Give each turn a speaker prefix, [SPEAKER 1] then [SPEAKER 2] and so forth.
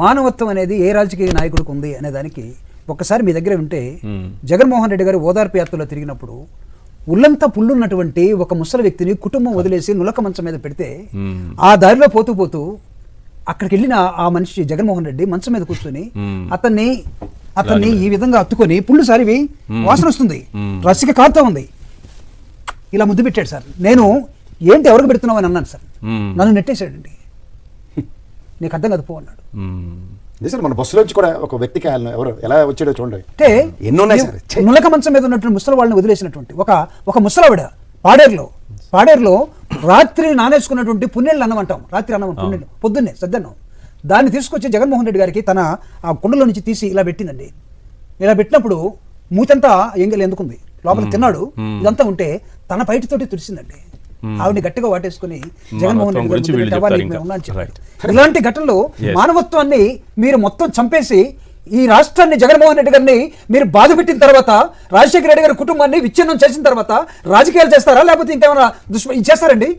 [SPEAKER 1] మానవత్వం అనేది ఏ రాజకీయ నాయకుడికి ఉంది అనే దానికి ఒక్కసారి మీ దగ్గర ఉంటే. జగన్మోహన్ రెడ్డి గారు ఓదార్పు యాత్రలో తిరిగినప్పుడు ఉల్లంతా పుల్లున్నటువంటి ఒక ముసలి వ్యక్తిని కుటుంబం వదిలేసి నులక మంచం మీద పెడితే. ఆ దారిలో పోతూ పోతూ అక్కడికి వెళ్ళిన ఆ మనిషి జగన్మోహన్ రెడ్డి మంచం మీద కూర్చొని. అతన్ని అతన్ని ఈ విధంగా అత్తుకొని పుళ్ళు సారివి వాసన వస్తుంది. రసిక కారుతా ఉంది ఇలా ముద్దు పెట్టాడు సార్ నేను ఏంటి ఎవరికి పెడుతున్నావు అని అన్నాను సార్. నన్ను నెట్టేశాడండి నీకు అర్థం కాదు పో అన్నాడు.
[SPEAKER 2] నిజం మన బస్సులోంచి కూడా ఒక వ్యక్తికి ఎవరు ఎలా వచ్చాడో చూడండి.
[SPEAKER 1] అంటే
[SPEAKER 2] ఎన్ని.
[SPEAKER 1] నులక మంచం మీద ఉన్నటువంటి ముసలి వాళ్ళని వదిలేసినటువంటి ఒక ఒక ముసలవిడ పాడేరులో. పాడేరులో రాత్రి నానేసుకున్నటువంటి పున్నెళ్ళు అన్నం అంటాం రాత్రి అన్నం పున్నెళ్ళు పొద్దున్నే సద్దన్నం దాన్ని తీసుకొచ్చి జగన్మోహన్ రెడ్డి గారికి తన ఆ కుండలో నుంచి తీసి ఇలా పెట్టిందండి. ఇలా పెట్టినప్పుడు మూతంతా ఎంగలు ఎందుకుంది? లోపల తిన్నాడు. ఇదంతా ఉంటే తన పైటితోటి తుడిసిందండి. ఆవిడని గట్టిగా వాటేసుకుని జగన్మోహన్ రెడ్డి గారి
[SPEAKER 3] గురించి
[SPEAKER 1] ముందు
[SPEAKER 3] వీళ్ళు
[SPEAKER 1] పెట్టి, "అవ్వ,
[SPEAKER 3] చెప్తారు
[SPEAKER 1] నీకు
[SPEAKER 3] ఇంకా."
[SPEAKER 1] మేము ఉన్నాం" అని చెప్పాడు. ఇలాంటి ఘటనలు. మానవత్వాన్ని మీరు మొత్తం చంపేసి ఈ రాష్ట్రాన్ని జగన్మోహన్ రెడ్డి గారిని మీరు బాధ పెట్టిన తర్వాత రాజశేఖర రెడ్డి గారి కుటుంబాన్ని విచ్ఛిన్నం చేసిన తర్వాత రాజకీయాలు చేస్తారా? లేకపోతే ఇంకేమైనా దుష్మ చేస్తారండి?